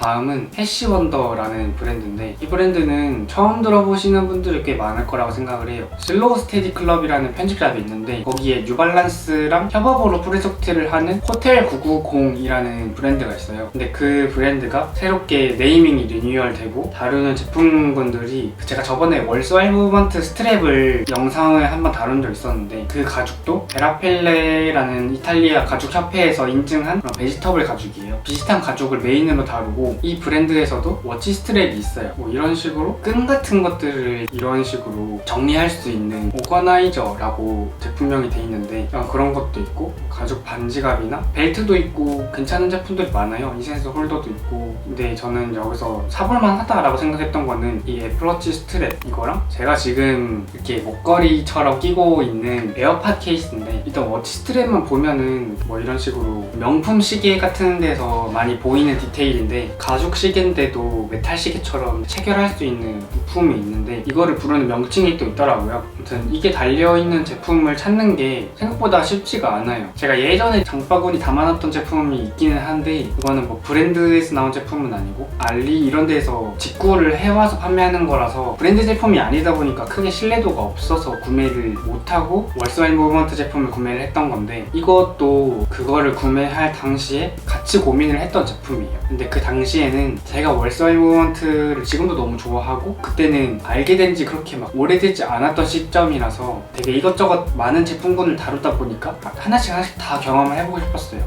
다음은 해시원더라는 브랜드인데 이 브랜드는 처음 들어보시는 분들이 꽤 많을 거라고 생각을 해요. 슬로우 스테디 클럽이라는 편집샵이 있는데 거기에 뉴발란스랑 협업으로 프로젝트를 하는 호텔 990이라는 브랜드가 있어요. 근데 그 브랜드가 새롭게 네이밍이 리뉴얼되고 다루는 제품군들이 제가 저번에 월스와일 무브먼트 스트랩을 영상을 한번 다룬 적 있었는데 그 가죽도 베라펠레라는 이탈리아 가죽 협회에서 인증한 그런 베지터블 가죽이에요. 비슷한 가죽을 메인으로 다루고 이 브랜드에서도 워치 스트랩이 있어요. 뭐 이런 식으로 끈 같은 것들을 이런 식으로 정리할 수 있는 오거나이저라고 제품명이 돼 있는데 어, 그런 것도 있고 가죽 반지갑이나 벨트도 있고 괜찮은 제품들이 많아요. 인센스 홀더도 있고 근데 저는 여기서 사볼만 하다라고 생각했던 거는 이 애플워치 스트랩 이거랑 제가 지금 이렇게 목걸이처럼 끼고 있는 에어팟 케이스인데 일단 워치 스트랩만 보면은 뭐 이런 식으로 명품 시계 같은 데서 많이 보이는 디테일인데 가죽 시계인데도 메탈 시계처럼 체결할 수 있는 부품이 있는데 이거를 부르는 명칭이 또 있더라고요. 아무튼 이게 달려있는 제품을 찾는 게 생각보다 쉽지가 않아요. 제가 예전에 장바구니 담아놨던 제품이 있기는 한데 이거는 뭐 브랜드에서 나온 제품은 아니고 알리 이런 데서 직구를 해와서 판매하는 거라서 브랜드 제품이 아니다 보니까 크게 신뢰도가 없어서 구매를 못하고 월스와인 무브먼트 제품을 구매를 했던 건데 이것도 그거를 구매할 당시에 같이 고민을 했던 제품이에요. 근데 그 당시 에는 제가 무브먼트를 지금도 너무 좋아하고 그때는 알게 된 지 그렇게 막 오래되지 않았던 시점이라서 되게 이것저것 많은 제품군을 다루다 보니까 하나씩 하나씩 다 경험을 해보고 싶었어요.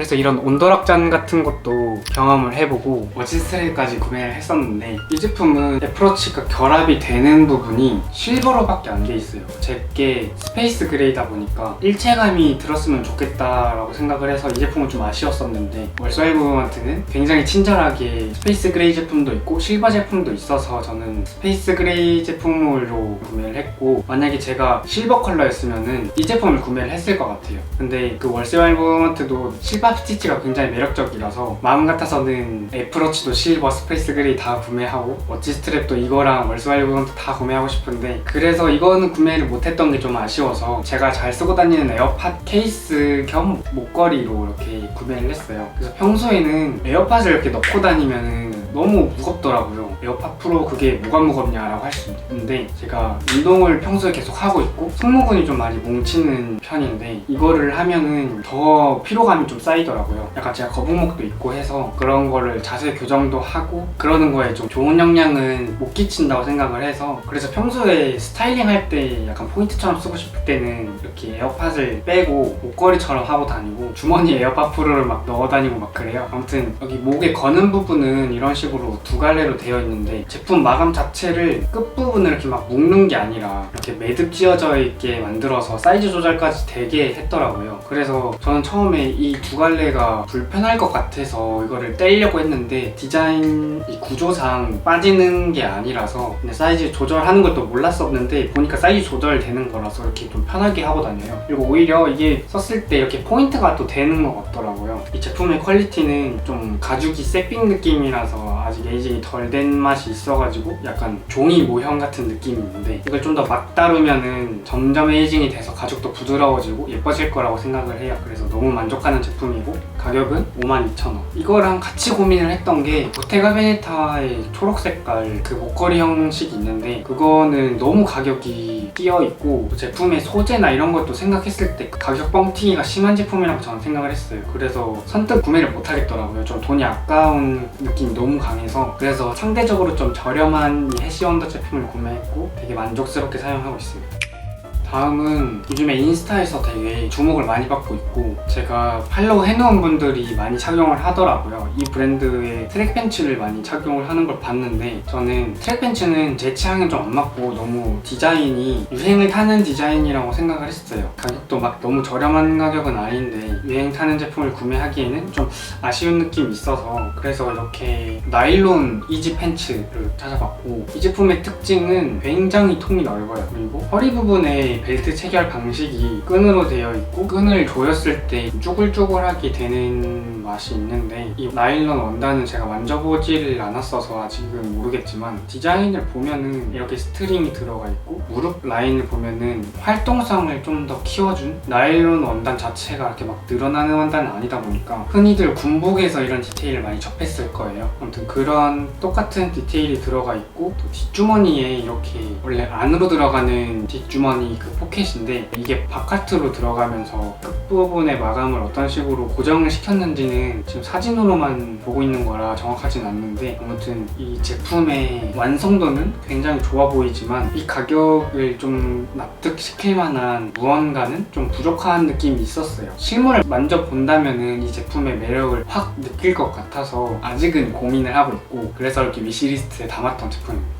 그래서 이런 온도락잔 같은 것도 경험을 해보고 워치스트레이까지 구매를 했었는데 이 제품은 애플워치가 결합이 되는 부분이 실버로밖에 안 돼 있어요. 제게 스페이스 그레이다 보니까 일체감이 들었으면 좋겠다라고 생각을 해서 이 제품은 좀 아쉬웠었는데 월서이브먼트는 굉장히 친절하게 스페이스 그레이 제품도 있고 실버 제품도 있어서 저는 스페이스 그레이 제품으로 구매를 했고 만약에 제가 실버 컬러였으면은 이 제품을 구매를 했을 것 같아요. 근데 그 월세와이브먼트도 실버 스티치가 굉장히 매력적이라서 마음 같아서는 애플워치도 실버 스페이스 그레이 다 구매하고 워치 스트랩도 이거랑 월세와이브먼트 다 구매하고 싶은데 그래서 이거는 구매를 못했던 게 좀 아쉬워서 제가 잘 쓰고 다니는 에어팟 케이스 겸 목걸이로 이렇게 구매를 했어요. 그래서 평소에는 에어팟을 이렇게 넣고 다니면은 너무 무겁더라고요. 에어팟 프로 그게 뭐가 무겁냐라고 할 수 있는데 제가 운동을 평소에 계속 하고 있고 승모근이 좀 많이 뭉치는 편인데 이거를 하면은 더 피로감이 좀 쌓이더라고요. 약간 제가 거북목도 있고 해서 그런 거를 자세 교정도 하고 그러는 거에 좀 좋은 영향은 못 끼친다고 생각을 해서 그래서 평소에 스타일링 할 때 약간 포인트처럼 쓰고 싶을 때는 이렇게 에어팟을 빼고 목걸이처럼 하고 다니고 주머니에 에어팟 프로를 막 넣어 다니고 막 그래요. 아무튼 여기 목에 거는 부분은 이런 식으로 두 갈래로 되어 있는데 제품 마감 자체를 끝부분을 이렇게 막 묶는 게 아니라 이렇게 매듭 지어져 있게 만들어서 사이즈 조절까지 되게 했더라고요. 그래서 저는 처음에 이 두 갈래가 불편할 것 같아서 이거를 떼려고 했는데 디자인 이 구조상 빠지는 게 아니라서 사이즈 조절하는 것도 몰랐었는데 보니까 사이즈 조절되는 거라서 이렇게 좀 편하게 하고 다녀요. 그리고 오히려 이게 썼을 때 이렇게 포인트가 또 되는 것 같더라고요. 이 제품의 퀄리티는 좀 가죽이 새삥 느낌이라서 아직 에이징이 덜 된 맛이 있어가지고 약간 종이 모형 같은 느낌이 있는데 이걸 좀 더 막 다루면은 점점 에이징이 돼서 가죽도 부드러워지고 예뻐질 거라고 생각을 해요. 그래서 너무 만족하는 제품이고 가격은 52,000원. 이거랑 같이 고민을 했던 게 보테가 베네타의 초록 색깔 그 목걸이 형식이 있는데 그거는 너무 가격이 뛰어 있고 제품의 소재나 이런 것도 생각했을 때그 가격 뻥튀기가 심한 제품이라고 저는 생각을 했어요. 그래서 선뜻 구매를 못 하겠더라고요. 좀 돈이 아까운 느낌이 너무 강해 서 그래서 상대적으로 좀 저렴한 이 해시원더 제품을 구매했고 되게 만족스럽게 사용하고 있습니다. 다음은 요즘에 인스타에서 되게 주목을 많이 받고 있고 제가 팔로우 해놓은 분들이 많이 착용을 하더라고요. 이 브랜드의 트랙 벤츠를 많이 착용을 하는 걸 봤는데 저는 트랙 벤츠는 제 취향은 좀안 맞고 너무 디자인이 유행을 타는 디자인이라고 생각을 했어요. 가격도 막 너무 저렴한 가격은 아닌데 유행 타는 제품을 구매하기에는 좀 아쉬운 느낌이 있어서 그래서 이렇게 나일론 이지 팬츠를 찾아봤고 이 제품의 특징은 굉장히 통이 넓어요. 그리고 허리 부분에 이 벨트 체결 방식이 끈으로 되어 있고 끈을 조였을 때 쭈글쭈글하게 되는 맛이 있는데 이 나일론 원단은 제가 만져보지를 않았어서 아직은 모르겠지만 디자인을 보면은 이렇게 스트링이 들어가 있고 무릎 라인을 보면은 활동성을 좀 더 키워준 나일론 원단 자체가 이렇게 막 늘어나는 원단은 아니다 보니까 흔히들 군복에서 이런 디테일을 많이 접했을 거예요. 아무튼 그런 똑같은 디테일이 들어가 있고 또 뒷주머니에 이렇게 원래 안으로 들어가는 뒷주머니 그 포켓인데 이게 바깥으로 들어가면서 끝부분의 마감을 어떤 식으로 고정을 시켰는지는 지금 사진으로만 보고 있는 거라 정확하진 않는데 아무튼 이 제품의 완성도는 굉장히 좋아 보이지만 이 가격을 좀 납득시킬 만한 무언가는 좀 부족한 느낌이 있었어요. 실물을 만져본다면은 이 제품의 매력을 확 느낄 것 같아서 아직은 고민을 하고 있고 그래서 이렇게 위시리스트에 담았던 제품입니다.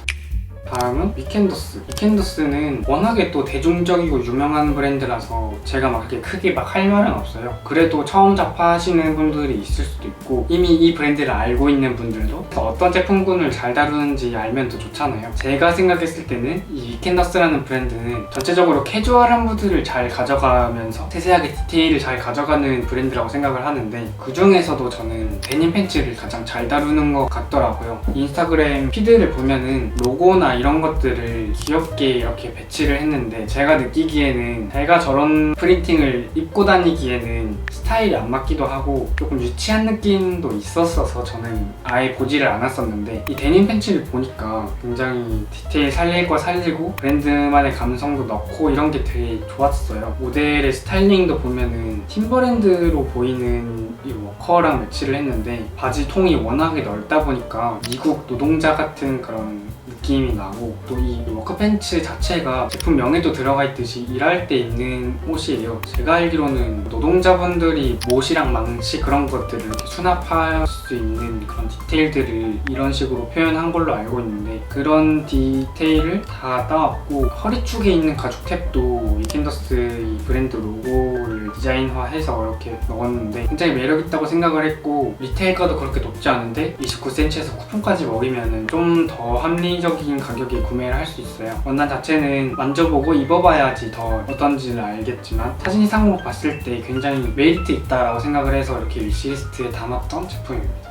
다음은 위켄더스. 위켄더스는 워낙에 또 대중적이고 유명한 브랜드라서 제가 막 이렇게 크게 막 할 말은 없어요. 그래도 처음 접하시는 분들이 있을 수도 있고 이미 이 브랜드를 알고 있는 분들도 어떤 제품군을 잘 다루는지 알면 더 좋잖아요. 제가 생각했을 때는 이 위켄더스라는 브랜드는 전체적으로 캐주얼한 무드를 잘 가져가면서 세세하게 디테일을 잘 가져가는 브랜드라고 생각을 하는데 그 중에서도 저는 데님 팬츠를 가장 잘 다루는 것 같더라고요. 인스타그램 피드를 보면은 로고나 이런 것들을 귀엽게 이렇게 배치를 했는데 제가 느끼기에는 제가 저런 프린팅을 입고 다니기에는 스타일이 안 맞기도 하고 조금 유치한 느낌도 있었어서 저는 아예 보지를 않았었는데 이 데님 팬츠를 보니까 굉장히 디테일 살릴 거 살리고 브랜드만의 감성도 넣고 이런 게 되게 좋았어요. 모델의 스타일링도 보면은 팀버랜드로 보이는 이 워커랑 매치를 했는데 바지 통이 워낙에 넓다 보니까 미국 노동자 같은 그런 느낌이 나고 또 이 워크 팬츠 자체가 제품 명에도 들어가 있듯이 일할 때 입는 옷이에요. 제가 알기로는 노동자분들이 못이랑 망치 그런 것들을 수납할 수 있는 그런 디테일들을 이런 식으로 표현한 걸로 알고 있는데 그런 디테일을 다 따왔고 허리 쪽에 있는 가죽 캡도 위켄더스 이 브랜드 로고를 디자인화해서 이렇게 넣었는데 굉장히 매력 있다고 생각을 했고 리테일가도 그렇게 높지 않은데 29cm에서 쿠폰까지 먹이면 좀 더 합리적인 가격에 구매를 할 수 있어요. 원단 자체는 만져보고 입어봐야지 더 어떤지를 알겠지만 사진상으로 봤을 때 굉장히 메리트 있다라고 생각을 해서 이렇게 위시리스트에 담았던 제품입니다.